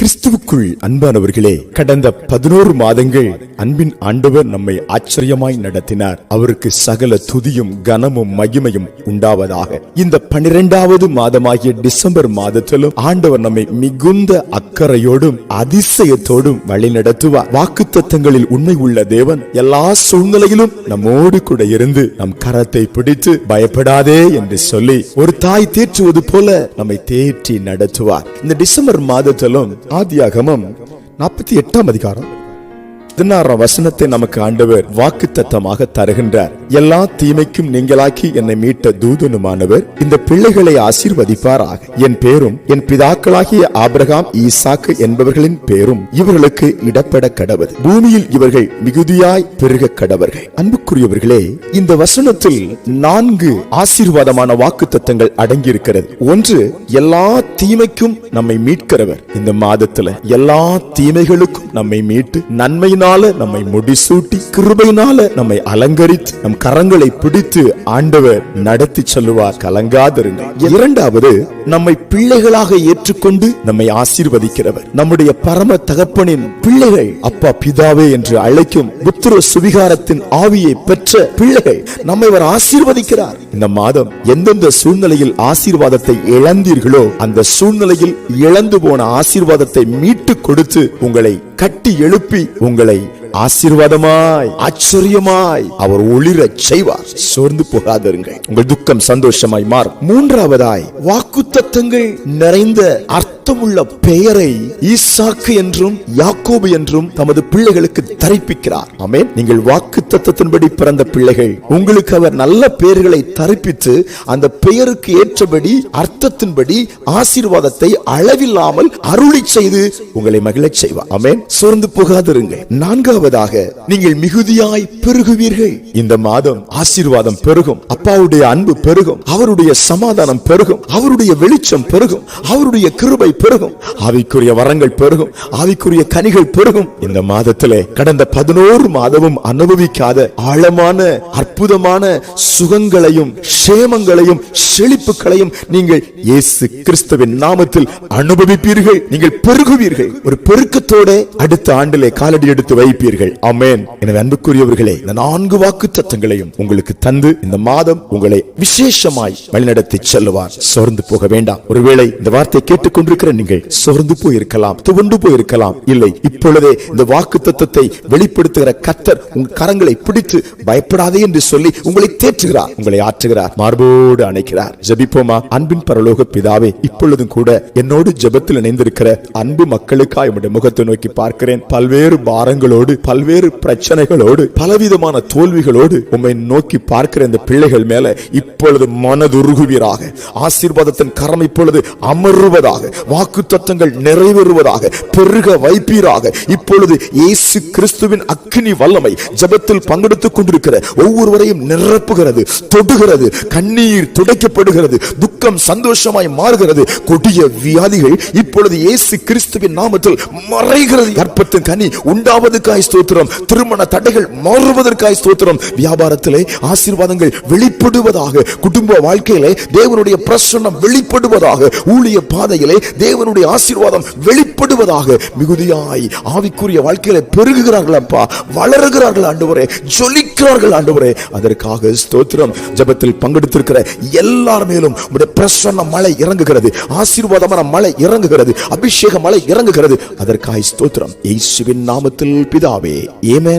கிறிஸ்துவுக்குள் அன்பானவர்களே கடந்த பதினோரு மாதங்கள் அன்பின் ஆண்டவர் நம்மை ஆச்சரியமாய் நடத்தினார். அவருக்கு சகல துதியும் கனமும் மகிமையும் உண்டாவதாக. இந்த பனிரெண்டாவது மாதமாகிய டிசம்பர் மாதத்திலும் ஆண்டவர் நம்மை மிகுந்த அக்கறையோடும் அதிசயத்தோடும் வழி நடத்துவார் வாக்கு தத்தங்களில் உண்மை உள்ள தேவன் எல்லா சூழ்நிலையிலும் நம்மோடு கூட இருந்து நம் கரத்தை பிடித்து பயப்படாதே என்று சொல்லி ஒரு தாய் தேற்றுவது போல நம்மை தேற்றி நடத்துவார். இந்த டிசம்பர் மாதத்திலும் ஆதியாகமம் நாற்பத்தி எட்டாம் அதிகாரம். பதினாறாம் வசனத்தை நமக்கு ஆண்டவர் வாக்கு தத்தமாக தருகின்றார். எல்லா தீமைக்கும் நீங்களாக்கி என்னை மீட்ட தூதனுமானவர் இந்த பிள்ளைகளை ஆசீர்வதிப்பாராக. என் பேரும் என் பிதாக்களாகிய ஆபிரகாம் ஈசாக்கு என்பவர்களின் பேரும் இவர்களுக்கு இடப்பட கடவது பூமியில் இவர்கள் மிகுதியாய் பெருக கடவர்கள். அன்புக்குரியவர்களே இந்த வசனத்தில் நான்கு ஆசீர்வாதமான வாக்கு தத்தங்கள் அடங்கியிருக்கிறது. ஒன்று எல்லா தீமைக்கும் நம்மை மீட்கிறவர். இந்த மாதத்துல எல்லா தீமைகளுக்கும் நம்மை மீட்டு நன்மையின் கிருபையினால நம்மை முடிசூட்டி கிருபையினால நம்மை அலங்கரித்து நம் கரங்களை பிடித்து ஆண்டவர் நடத்தி செல்லுவார். கலங்காதிருங்கள். இரண்டாவது நம்மை பிள்ளைகளாக ஏற்றுக்கொண்டு நம்மை ஆசீர்வதிக்கிறவர். நம்முடைய பரம தகப்பனின் பிள்ளைகள் அப்பா பிதாவே என்று அழைக்கும் புத்திர சுவிகாரத்தின் ஆவியை பெற்ற பிள்ளைகள் நம்மை அவர் ஆசீர்வதிக்கிறார். இந்த மாதம் எந்தெந்த சூழ்நிலையில் ஆசீர்வாதத்தை இழந்தீர்களோ அந்த சூழ்நிலையில் இழந்து போன ஆசீர்வாதத்தை மீட்டு கொடுத்து உங்களை கட்டி எழுப்பி உங்களை ஆசீர்வாதமாய் ஆச்சரியமாய் அவர் ஒளிர செய்வார். சோர்ந்து போகாதருங்கள். உங்கள் துக்கம் சந்தோஷமாய் மாறும். மூன்றாவதாய் வாக்குத்தத்தங்கள் நிறைந்த அர்த்தமுள்ள பெயரை ஈசாக்கு என்றும் யாக்கோபு என்றும் தமது பிள்ளைகளுக்கு தரிப்பிக்கிறார். ஆமே நீங்கள் வாக்கு தத்தத்தின்படி பிறந்த பிள்ளைகள். உங்களுக்கு அவர் நல்ல பெயர்களை தரிப்பித்து அந்த பெயருக்கு ஏற்றபடி அர்த்தத்தின்படி ஆசீர்வாதத்தை அளவில்லாமல் அருளி செய்து உங்களை மகிழச் செய்வார். ஆமே சோர்ந்து போகாதிருங்கள். நான்காவதாக நீங்கள் மிகுதியாய் பெருகுவீர்கள். இந்த மாதம் ஆசீர்வாதம் பெருகும். அப்பாவுடைய அன்பு பெருகும். அவருடைய சமாதானம் பெருகும். அவருடைய வெளிச்சம் பெருகும். அவருடைய கிருபை பெருகும். ஆவிக்குரிய வரங்கள் பெருகும். ஆவிக்குரிய கனிகள் பெருகும். இந்த மாதத்திலே கடந்த பதினோரு மாதமும் அனுபவிக்காத ஆழமான அற்புதமான சுகங்களையும் சேமங்களையும் செழிப்புகளையும் நீங்கள் இயேசு கிறிஸ்துவின் நாமத்தில் அனுபவிப்பீர்கள். நீங்கள் பெருகுவீர்கள். ஒரு பெருக்கத்தோட அடுத்த ஆண்டிலே காலடி எடுத்து வைப்பீர்கள். ஆமென். எனவே அன்புக்குரியவர்களே இந்த நான்கு வாக்கு சத்தங்களையும் உங்களுக்கு தந்து இந்த மாதம் உங்களை விசேஷமாய் வழிநடத்தி செல்லுவார். சோர்ந்து போக வேண்டாம். ஒருவேளை இந்த வார்த்தை கேட்டுக்கொண்டிருக்கிற நீங்கள் சோர்ந்து போயிருக்கலாம் துவண்டு போயிருக்கலாம் இல்லை இப்பொழுதே இந்த வாக்கு தத்தத்தை வெளிப்படுத்துகிற கத்தர் உங்கள் கரங்களை பிடித்து பயப்படாதே என்று சொல்லி உங்களை தேற்றுகிறார் உங்களை ஆற்றுகிறார் மார்போடு அணைக்கிறார். ஜபிப்போமா? அன்பின் பரலோக பிதாவே இப்பொழுதும் கூட என்னோடு ஜெபத்தில் இணைந்திருக்கிற அன்பு மக்களுக்காய் உம்முடைய முகத்தை நோக்கி பார்க்கிறேன். பல்வேறு பாரங்களோடு பல்வேறு பிரச்சனைகளோடு பலவிதமான தோல்விகளோடு உம்மை நோக்கி பார்க்கிற இந்த பிள்ளைகள் மேல இப்பொழுது மனதுருகுவீராக. ஆசீர்வாதத்தின் கரம் இப்பொழுது அமருவதாக வாக்கு தத்தங்கள் நிறைவேறுவதாக பெருக வைப்பீராக. இப்பொழுது இயேசு கிறிஸ்துவின் அக்னி வல்லமை ஜெபத்தில் பங்கெடுத்துக் கொண்டிருக்கிற ஒவ்வொருவரையும் நிரப்புகிறது தொடுகிறது கண்ணீர் துடைக்கப்படுகிறது துக்கம் சந்தோஷமாய் மாறுகிறது. கொடிய வியாதிகள் இப்பொழுது இயேசு கிறிஸ்துவின் நாமத்தில் மறைகிறது. கற்பத்தின் கனி உண்டாவதுக்காய் ஸ்தோத்திரம். திருமண தடைகள் மாறுவதற்காய் ஸ்தோத்திரம். வியாபாரத்திலே ஆசீர்வாதங்கள் வெளிப்படுவதாக குடும்ப வாழ்க்கையிலே தேவனுடைய பிரசன்னம் வெளிப்படுவதாக ஊழிய பாதையிலே தேவனுடைய ஆசீர்வாதம் வெளிப்படுவதாக மிகுதியாய் ஆவிக்குரிய வாழ்க்கையில பெருகுகிறார்கள் அப்பா. வளருகிறார்கள் ஆண்டவரே ஜொலிக்கிறார்கள் ஆண்டவரே. அதற்காக ஸ்தோத்திரம். ஜெபத்தில் பங்கெடுத்திருக்கிற எல்லார் மேலும் உடைய பிரசன்ன மழை இறங்குகிறது. ஆசீர்வாதமான மழை இறங்குகிறது. அபிஷேக மழை இறங்குகிறது. அதற்காக ஸ்தோத்திரம். இயேசுவின் நாமத்தில் பிதாவே ஏமேன்